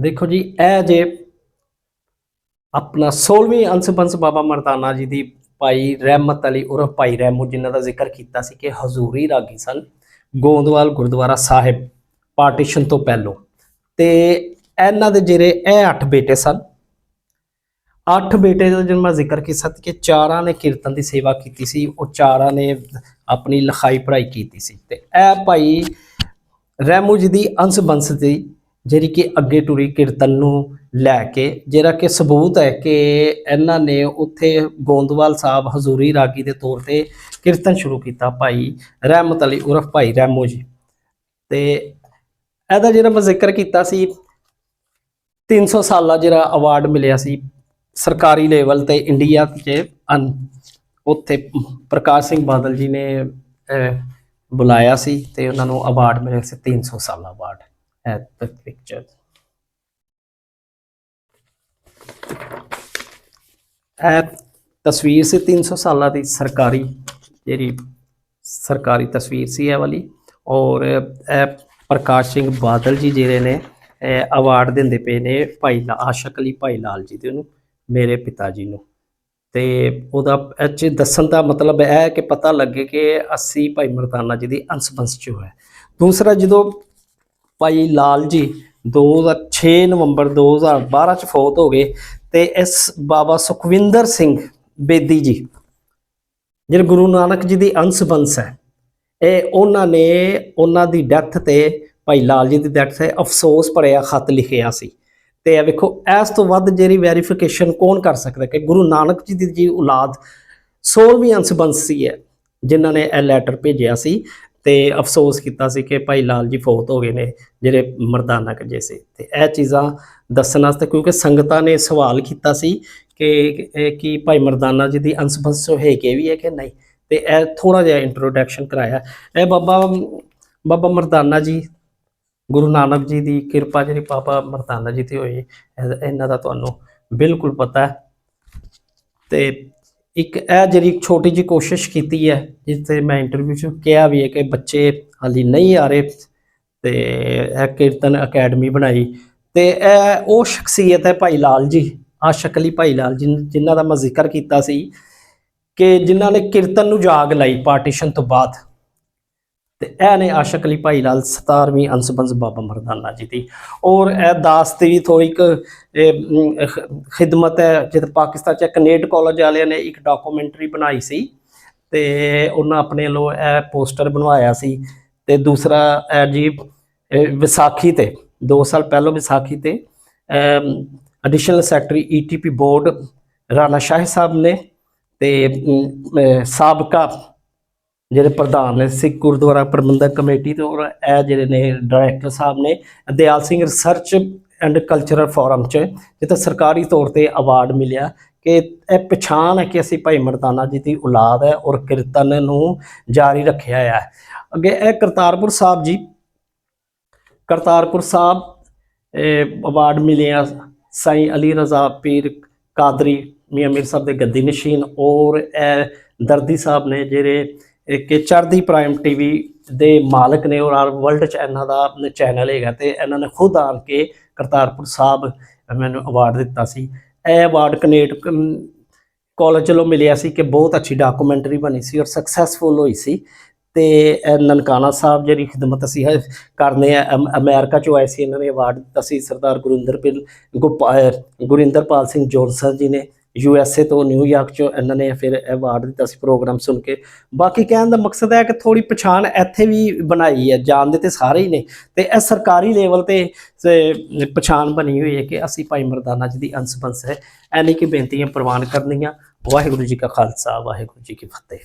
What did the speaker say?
ਦੇਖੋ ਜੀ, ਇਹ ਜੇ ਆਪਣਾ 16ਵੀਂ ਅੰਸ਼ ਬਾਬਾ ਮਰਦਾਨਾ ਜੀ ਦੀ ਭਾਈ ਰਹਿਮਤ ਅਲੀ ਉਰਫ ਭਾਈ ਰਹਿਮੂ ਜਿਨ੍ਹਾਂ ਦਾ ਜ਼ਿਕਰ ਕੀਤਾ ਸੀ ਕਿ ਹਜ਼ੂਰੀ ਰਾਗੀ ਸਨ ਗੋਂਦਵਾਲ ਗੁਰਦੁਆਰਾ ਸਾਹਿਬ ਪਾਰਟੀਸ਼ਨ ਤੋਂ ਪਹਿਲੋਂ। ਤੇ ਇਹਨਾਂ ਦੇ ਜਿਹੜੇ ਇਹ ਅੱਠ ਬੇਟੇ ਸਨ, ਅੱਠ ਬੇਟੇ ਦਾ ਜਿਨ ਮੈਂ ਜ਼ਿਕਰ ਕੀਤਾ ਕਿ ਚਾਰਾਂ ਨੇ ਕੀਰਤਨ ਦੀ ਸੇਵਾ ਕੀਤੀ ਸੀ, ਉਹ ਚਾਰਾਂ ਨੇ ਆਪਣੀ ਲਿਖਾਈ ਪੜ੍ਹਾਈ ਕੀਤੀ ਸੀ। ਤੇ ਇਹ ਭਾਈ ਰਹਿਮੂ ਜੀ ਦੀ ਅੰਸ਼ ਬੰਸ ਦੀ ਜਿਹੜੀ ਕਿ ਅੱਗੇ ਟੁਰੀ ਕੀਰਤਨ ਨੂੰ ਲੈ ਕੇ, ਜਿਹੜਾ ਕਿ ਸਬੂਤ ਹੈ ਕਿ ਇਹਨਾਂ ਨੇ ਉੱਥੇ ਗੋਂਦਵਾਲ ਸਾਹਿਬ ਹਜ਼ੂਰੀ ਰਾਗੀ ਦੇ ਤੌਰ ਤੇ ਕੀਰਤਨ ਸ਼ੁਰੂ ਕੀਤਾ ਭਾਈ ਰਹਿਮਤ ਅਲੀ ਉਰਫ ਭਾਈ ਰਹਿਮੋ ਜੀ। ਤੇ ਇਹਦਾ ਜਿਹੜਾ ਮੈਂ ਜ਼ਿਕਰ ਕੀਤਾ ਸੀ 300 ਸਾਲਾ ਜਿਹੜਾ ਅਵਾਰਡ ਮਿਲਿਆ ਸੀ ਸਰਕਾਰੀ ਲੈਵਲ ਤੇ ਇੰਡੀਆ 'ਚ ਉੱਥੇ ਪ੍ਰਕਾਸ਼ ਸਿੰਘ ਬਾਦਲ ਜੀ ਨੇ ਬੁਲਾਇਆ ਸੀ ਤੇ ਉਹਨਾਂ ਨੂੰ ਅਵਾਰਡ ਮਿਲਿਆ ਸੀ 300 ਸਾਲਾ ਅਵਾਰਡ ਐਟ ਦ ਪਿਕਚਰ ਇਹ ਤਸਵੀਰ ਸੀ 300 ਸਾਲਾਂ ਦੀ ਸਰਕਾਰੀ ਜਿਹੜੀ ਸਰਕਾਰੀ ਤਸਵੀਰ ਸੀ ਇਹ ਵਾਲੀ ਔਰ ਇਹ ਪ੍ਰਕਾਸ਼ ਸਿੰਘ ਬਾਦਲ ਜੀ ਜਿਹੜੇ ਨੇ ਅਵਾਰਡ ਦਿੰਦੇ ਪਏ ਨੇ ਭਾਈ ਆਸ਼ਕ ਅਲੀ ਭਾਈ ਲਾਲ ਜੀ ਦੇ ਉਹਨੂੰ, ਮੇਰੇ ਪਿਤਾ ਜੀ ਨੂੰ। ਤੇ ਉਹਦਾ ਇਹ 'ਚ ਦੱਸਣ ਦਾ ਮਤਲਬ ਇਹ ਹੈ ਕਿ ਪਤਾ ਲੱਗੇ ਕਿ ਅਸੀਂ ਭਾਈ ਮਰਦਾਨਾ ਜੀ ਦੀ ਅੰਸ਼-ਬੰਸ ਚੋਂ ਹੈ ਦੂਸਰਾ ਜਦੋਂ ਭਾਈ ਲਾਲ ਜੀ 2006 ਨਵੰਬਰ 2012 ਚ ਫੌਤ ਹੋ ਗਏ ਤੇ ਇਸ ਬਾਬਾ ਸੁਖਵਿੰਦਰ ਸਿੰਘ ਬੇਦੀ ਜੀ, ਜਿਹੜੇ ਗੁਰੂ ਨਾਨਕ ਜੀ ਦੀ ਅੰਸ਼ ਬੰਸ ਹੈ, ਇਹ ਉਹਨਾਂ ਨੇ ਉਹਨਾਂ ਦੀ ਡੈਥ ਤੇ ਭਾਈ ਲਾਲ ਜੀ ਦੀ ਡੈਥ ਤੇ ਅਫਸੋਸ ਭਰਿਆ ਖੱਤ ਲਿਖਿਆ ਸੀ। ਤੇ ਇਹ ਵੇਖੋ, ਇਸ ਤੋਂ ਵੱਧ ਜਿਹੜੀ ਵੈਰੀਫਿਕੇਸ਼ਨ ਕੌਣ ਕਰ ਸਕਦਾ ਕਿ ਗੁਰੂ ਨਾਨਕ ਜੀ ਦੀ ਜੀ ਔਲਾਦ 16ਵੀਂ ਅੰਸ਼ ਬੰਸ ਸੀ ਹੈ ਜਿਨ੍ਹਾਂ ਨੇ ਇਹ ਲੈਟਰ ਭੇਜਿਆ ਸੀ। ਤੇ ਅਫਸੋਸ ਕੀਤਾ ਸੀ ਕਿ ਭਾਈ ਲਾਲ ਜੀ ਫੌਤ ਹੋ ਗਏ ਨੇ, ਜਿਹੜੇ ਮਰਦਾਨਾ ਕਜੇ ਸੀ। ਤੇ ਇਹ ਚੀਜ਼ਾਂ ਦੱਸਣ ਵਾਸਤੇ ਕਿਉਂਕਿ ਸੰਗਤਾਂ ਨੇ ਸਵਾਲ ਕੀਤਾ ਸੀ ਕਿ ਕੀ ਭਾਈ ਮਰਦਾਨਾ ਜੀ ਦੀ ਅੰਸ਼ ਬੰਸ ਵੀ ਹੈ ਕਿ ਨਹੀਂ? ਤੇ ਇਹ ਥੋੜਾ ਜਿਹਾ ਇੰਟਰੋਡਕਸ਼ਨ ਕਰਾਇਆ। ਇਹ ਬਾਬਾ ਬਾਬਾ ਮਰਦਾਨਾ ਜੀ, ਗੁਰੂ ਨਾਨਕ ਜੀ ਦੀ ਕਿਰਪਾ ਜਿਹੜੀ ਬਾਬਾ ਮਰਦਾਨਾ ਜੀ ਤੇ ਹੋਈ ਇਹਨਾਂ ਦਾ ਤੁਹਾਨੂੰ ਬਿਲਕੁਲ ਪਤਾ ਹੈ। ਤੇ ਇੱਕ ਇਹ ਜਿਹੜੀ ਛੋਟੀ ਜਿਹੀ ਕੋਸ਼ਿਸ਼ ਕੀਤੀ ਹੈ, ਜਿੱਥੇ ਮੈਂ ਇੰਟਰਵਿਊ 'ਚ ਕਿਹਾ ਵੀ ਹੈ ਕਿ ਬੱਚੇ ਹਾਲੀ ਨਹੀਂ ਆ ਰਹੇ ਤੇ ਇਹ ਕੀਰਤਨ ਅਕੈਡਮੀ ਬਣਾਈ ਤੇ ਇਹ ਉਹ ਸ਼ਖਸੀਅਤ ਹੈ ਭਾਈ ਲਾਲ ਜੀ ਆ ਸ਼ਕਲੀ ਭਾਈ ਲਾਲ ਜੀ ਜਿਨ੍ਹਾਂ ਦਾ ਮੈਂ ਜ਼ਿਕਰ ਕੀਤਾ ਸੀ ਕਿ ਜਿਨ੍ਹਾਂ ਨੇ ਕੀਰਤਨ ਨੂੰ ਜਾਗ ਲਾਈ ਪਾਰਟੀਸ਼ਨ ਤੋਂ ਬਾਅਦ। ਤੇ ਇਹ ਨੇ ਆਸ਼ਕ ਅਲੀ ਭਾਈ ਲਾਲ 17ਵੀਂ ਅੰਸਬੰਸ ਬਾਬਾ ਮਰਦਾਨਾ ਜੀ ਦੀ। ਔਰ ਇਹ ਦਾਸ ਦੀ ਥੋੜੀ ਇੱਕ ਖਿਦਮਤ ਹੈ। ਜਦ ਪਾਕਿਸਤਾਨ ਚ ਕਨੇਡ ਕਾਲਜ ਵਾਲਿਆਂ ਨੇ ਇੱਕ ਡਾਕੂਮੈਂਟਰੀ ਬਣਾਈ ਸੀ ਤੇ ਉਹਨਾਂ ਆਪਣੇ ਵੱਲੋਂ ਇਹ ਪੋਸਟਰ ਬਣਵਾਇਆ ਸੀ ਤੇ ਦੂਸਰਾ ਇਹ ਜੀ ਵਿਸਾਖੀ ਤੇ 2 ਸਾਲ ਪਹਿਲਾਂ ਵਿਸਾਖੀ ਤੇ additional secretary ETP board Rana Shah Sahib ਨੇ ਤੇ ਸਾਬਕਾ ਜਿਹੜੇ ਪ੍ਰਧਾਨ ਨੇ ਸਿੱਖ ਗੁਰਦੁਆਰਾ ਪ੍ਰਬੰਧਕ ਕਮੇਟੀ ਤੇ ਔਰ ਇਹ ਜਿਹੜੇ ਨੇ ਡਾਇਰੈਕਟਰ ਸਾਹਿਬ ਨੇ, Dyal Singh research and cultural forum ਚ ਜਿੱਥੇ ਸਰਕਾਰੀ ਤੌਰ ਤੇ ਅਵਾਰਡ ਮਿਲਿਆ ਕਿ ਇਹ ਪਛਾਣ ਹੈ ਕਿ ਅਸੀਂ ਭਾਈ ਮਰਦਾਨਾ ਜੀ ਦੀ ਔਲਾਦ ਹੈ ਔਰ ਕੀਰਤਨ ਨੂੰ ਜਾਰੀ ਰੱਖਿਆ ਹੈ। ਅੱਗੇ ਇਹ ਕਰਤਾਰਪੁਰ ਸਾਹਿਬ ਜੀ, ਕਰਤਾਰਪੁਰ ਸਾਹਿਬ ਅਵਾਰਡ ਮਿਲਿਆ ਸਾਈਂ ਅਲੀ ਰਜ਼ਾ ਪੀਰ ਕਾਦਰੀ ਮੀਆਂ ਮੀਰ ਸਾਹਿਬ ਦੇ ਗੱਦੀ ਨਸ਼ੀਨ ਔਰ ਇਹ ਦਰਦੀ ਸਾਹਿਬ ਨੇ ਜਿਹੜੇ ਕਿ ਚੜ੍ਹਦੀ ਪ੍ਰਾਈਮ ਟੀਵੀ ਦੇ ਮਾਲਕ ਨੇ ਔਰ ਵਰਲਡ ਚ ਇਹਨਾਂ ਦਾ ਚੈਨਲ ਹੈਗਾ ਤੇ ਇਹਨਾਂ ਨੇ ਖੁਦ ਆਣ ਕੇ ਕਰਤਾਰਪੁਰ ਸਾਹਿਬ ਮੈਨੂੰ ਅਵਾਰਡ ਦਿੱਤਾ ਸੀ। ਇਹ ਅਵਾਰਡ ਕਨੇਡ ਕਾਲਜ ਵੱਲੋਂ ਮਿਲਿਆ ਸੀ ਕਿ ਬਹੁਤ ਅੱਛੀ ਡਾਕੂਮੈਂਟਰੀ ਬਣੀ ਸੀ ਔਰ ਸਕਸੈਸਫੁਲ ਹੋਈ ਸੀ ਤੇ ਨਨਕਾਣਾ ਸਾਹਿਬ ਜਿਹੜੀ ਖਿਦਮਤ ਅਸੀਂ ਕਰਨੇ ਆ, ਅਮ- ਅਮਰੀਕਾ ਚੋਂ ਆਏ ਸੀ, ਇਹਨਾਂ ਨੇ ਅਵਾਰਡ ਦਿੱਤਾ ਸੀ ਸਰਦਾਰ ਗੁਰਿੰਦਰਪਾਲ ਗੋਪਾ- ਅਹ, ਗੁਰਿੰਦਰਪਾਲ ਸਿੰਘ ਜੋਨਸਨ ਜੀ ਨੇ। ਯੂ ਐਸ ਏ ਤੋਂ ਨਿਊਯਾਰਕ ਚੋਂ ਇਹਨਾਂ ਨੇ ਫਿਰ ਅਵਾਰਡ ਦਿੱਤਾ ਸੀ ਪ੍ਰੋਗਰਾਮ ਸੁਣ ਕੇ। ਬਾਕੀ ਕਹਿਣ ਦਾ ਮਕਸਦ ਹੈ ਕਿ ਥੋੜੀ ਪਛਾਣ ਇੱਥੇ ਵੀ ਬਣਾਈ ਹੈ ਜਾਣਦੇ ਤੇ ਸਾਰੇ ਹੀ ਨੇ। ਤੇ ਇਹ ਸਰਕਾਰੀ ਲੈਵਲ ਤੇ ਪਛਾਣ ਬਣੀ ਹੋਈ ਹੈ ਕਿ ਅਸੀਂ ਭਾਈ ਮਰਦਾਨਾ ਜੀ ਦੀ ਅੰਸ਼ ਬੰਸ ਹੈ। ਐਨੀ ਕਿ ਬੇਨਤੀਆਂ ਪ੍ਰਵਾਨ ਕਰਨੀਆਂ। ਵਾਹਿਗੁਰੂ ਜੀ ਕਾ ਖਾਲਸਾ, ਵਾਹਿਗੁਰੂ ਜੀ ਕੀ ਫਤਿਹ।